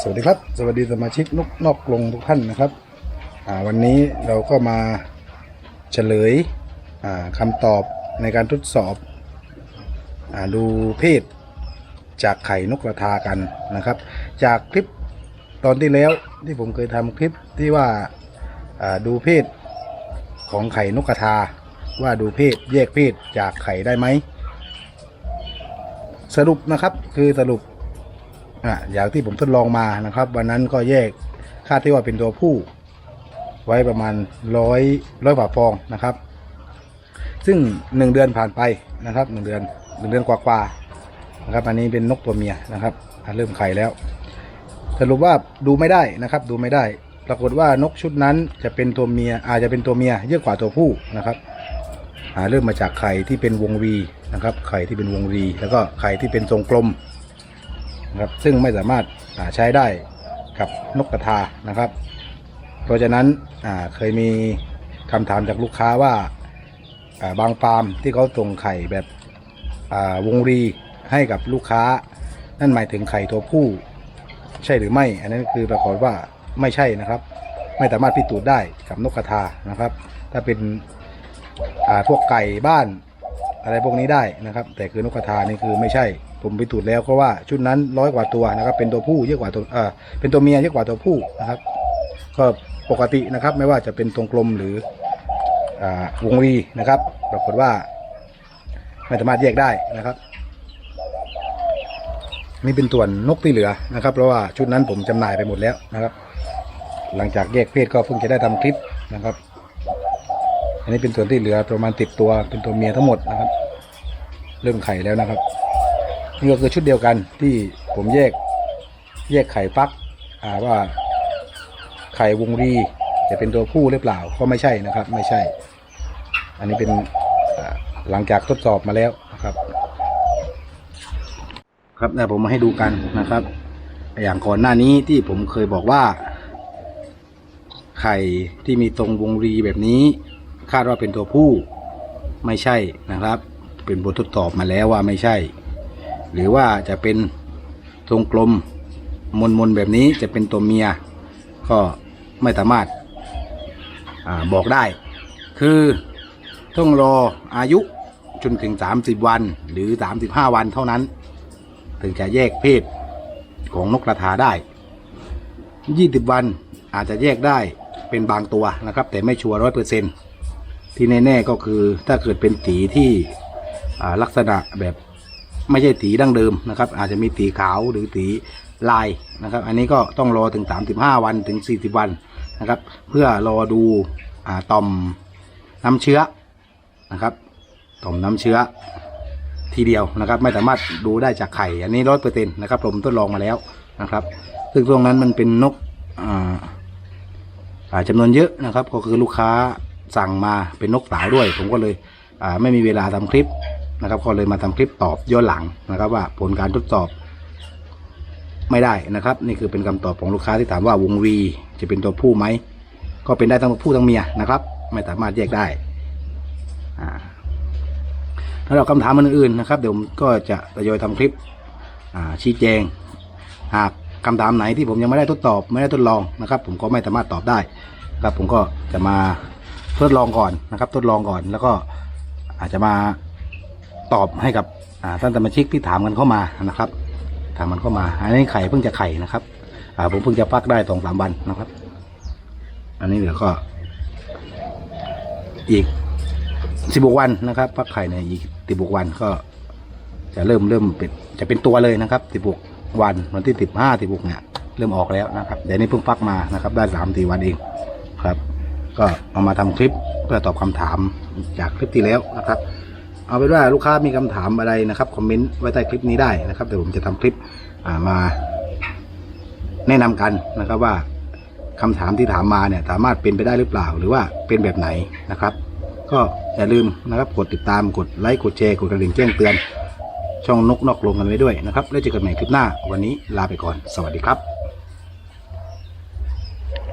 สวัสดีครับ สวัสดีสมาชิกนกนอกกรงทุกท่านนะครับวันนี้เราก็มาเฉลยคำตอบในการทดสอบอดูเพศจากไข่นกกระทากันนะครับ จากคลิปตอนที่แล้วที่ผมเคยทำคลิปที่ว่าดูเพศของไข่นกกระทา ว่าดูเพศแยกเพศจากไข่ได้ไหมสรุปนะครับคือสรุป อะอย่างที่ผมทดลองมานะครับ วันนั้นก็แยกคาดที่ว่าเป็นตัวผู้ ไว้ประมาณร้อยร้อยกว่าฟองนะครับ ซึ่งหนึ่งเดือนผ่านไปนะครับหนึ่งเดือนหนึ่งเดือนกว่าๆนะครับ อันนี้เป็นนกตัวเมียนะครับเริ่มไข่แล้ว สรุปว่าดูไม่ได้นะครับ ดูไม่ได้ ปรากฏว่านกชุดนั้นจะเป็นตัวเมียอาจจะเป็นตัวเมียเยอะกว่าตัวผู้นะครับอ่าเริ่มมาจากไข่ที่เป็นวงวีนะครับ ไข่ที่เป็นวงวี แล้วก็ไข่ที่เป็นทรงกลม นะครับซึ่งไม่สามารถใช้ได้กับนกกระทานะครับ เพราะฉะนั้นเคยมีคำถามจากลูกค้าว่าบางฟาร์มที่เขาส่งไข่แบบวงรีให้กับลูกค้า นั่นหมายถึงไข่ตัวผู้ใช่หรือไม่ อันนั้นคือปรากฏว่าไม่ใช่นะครับ ไม่สามารถพิสูจน์ได้กับนกกระทานะครับ ถ้าเป็นพวกไก่บ้านอะไรพวกนี้ได้นะครับ แต่คือนกกระทานี่คือไม่ใช่ ผมไปตรวจแล้วเพราะว่าชุดนั้นร้อยกว่าตัวนะครับ เป็นตัวผู้เยอะกว่าตัวเออเป็นตัวเมียเยอะกว่าตัวผู้นะครับ ก็ปกตินะครับ ไม่ว่าจะเป็นตรงกลมหรืออ่าวงรีนะครับปรากฏว่าไม่สามารถแยกได้นะครับ นี่เป็นส่วนนกที่เหลือนะครับ เพราะว่าชุดนั้นผมจำหน่ายไปหมดแล้วนะครับ หลังจากแยกเพศก็เพิ่งจะได้ทำคลิปนะครับ อันนี้เป็นส่วนที่เหลือประมาณติดตัวเป็นตัวเมียทั้งหมดนะครับ เริ่มไข่แล้วนะครับ นี่ก็คือชุดเดียวกันที่ผมแยกแยกไข่ฟักอ่าว่าไข่วงรีจะเป็นตัวผู้หรือเปล่าก็ไม่ใช่นะครับ ไม่ใช่ อันนี้เป็นหลังจากทดสอบมาแล้วนะครับ ครับเนี่ยผมมาให้ดูกันนะครับ อย่างก่อนหน้านี้ที่ผมเคยบอกว่า ไข่ที่มีตรงวงรีแบบนี้ คาดว่าเป็นตัวผู้ไม่ใช่นะครับ เป็นบททดสอบมาแล้วว่าไม่ใช่ หรือว่าจะเป็นทรงกลมมนมนๆแบบนี้จะเป็นตัวเมีย ก็ไม่สามารถอาบอกได้ คือต้องรออายุจนถึง 30 วันหรือ 35 วันเท่านั้น ถึงจะแยกเพศของนกกระทาได้ 20 วันอาจจะแยกได้เป็นบางตัวนะครับ แต่ไม่ชัวร์ร้อยเปอร์เซ็นที่แน่ ๆ ก็คือถ้าเกิดเป็นตีที่ลักษณะแบบ ไม่ใช่ตีดั้งเดิมนะครับ อาจจะมีตีขาวหรือตีลายนะครับ อันนี้ก็ต้องรอถึง 35 วันถึง 40 วันนะครับ เพื่อรอดูอ่าต่อมน้ำเชื้อนะครับ ต่อมน้ำเชื้อทีเดียวนะครับ ไม่สามารถดูได้จากไข่ อันนี้ร้อยเปอร์เซ็นต์นะครับผมทดลองมาแล้วนะครับ ซึ่งตรงนั้นมันเป็นนกอ่าอาจำนวนเยอะนะครับ ก็คือลูกค้าสั่งมาเป็นนกสาวด้วย ผมก็เลยอ่าไม่มีเวลาทำคลิป นะครับก็เลยมาทำคลิปตอบย้อนหลังนะครับ ว่าผลการทดสอบไม่ได้นะครับ นี่คือเป็นคำตอบของลูกค้าที่ถามว่าวงวีจะเป็นตัวผู้ไหมก็เป็นได้ทั้งผู้ทั้งเมียนะครับ ไม่สามารถแยกได้อถ้าเราคำถามอื่นๆนะครับเดี๋ยวผมก็จะทยอยทำคลิปอ่าชี้แจง หากคำถามไหนที่ผมยังไม่ได้ทดสอบไม่ได้ทดลองนะครับ ผมก็ไม่สามารถตอบได้ครับผมก็จะมาทดลองก่อนนะครับ ทดลองก่อนแล้วก็อาจจะมา ตอบให้กับท่านสมาชิกที่ถามกันเข้ามานะครับ ถามมันเข้ามา อันนี้ไข่เพิ่งจะไข่นะครับ อ่า ผมเพิ่งจะฟักได้สองสามวันนะครับ อันนี้เดี๋ยวก็ อีกสิบกวันนะครับฟักไข่ในอีกสิบกวันก็ จะเริ่มเริ่มเป็นจะเป็นตัวเลยนะครับสิบกวันวันที่สิบห้าสิบกเนี่ยเริ่มออกแล้วนะครับเดี๋ยวนี้เพิ่งฟักมานะครับ ได้สามสี่วันเองครับ ก็เอามาทำคลิปเพื่อตอบคำถามจากคลิปที่แล้วนะครับ เอาเป็นว่าลูกค้ามีคำถามอะไรนะครับคอมเมนต์ไว้ใต้คลิปนี้ได้นะครับเดี๋ยวผมจะทำคลิปามาแนะนำกันนะครับว่าคำถามที่ถามมาเนี่ยสามารถเป็นไปได้หรือเปล่า หรือว่าเป็นแบบไหนนะครับ ก็อย่าลืมนะครับกดติดตามกดไลค์กดแชร์กดกระดิ่งแจ้งเตือน ช่องนกนอกลงกันไว้ด้วยนะครับ แล้วเจอกันใหม่คลิปหน้า วันนี้ลาไปก่อน สวัสดีครับ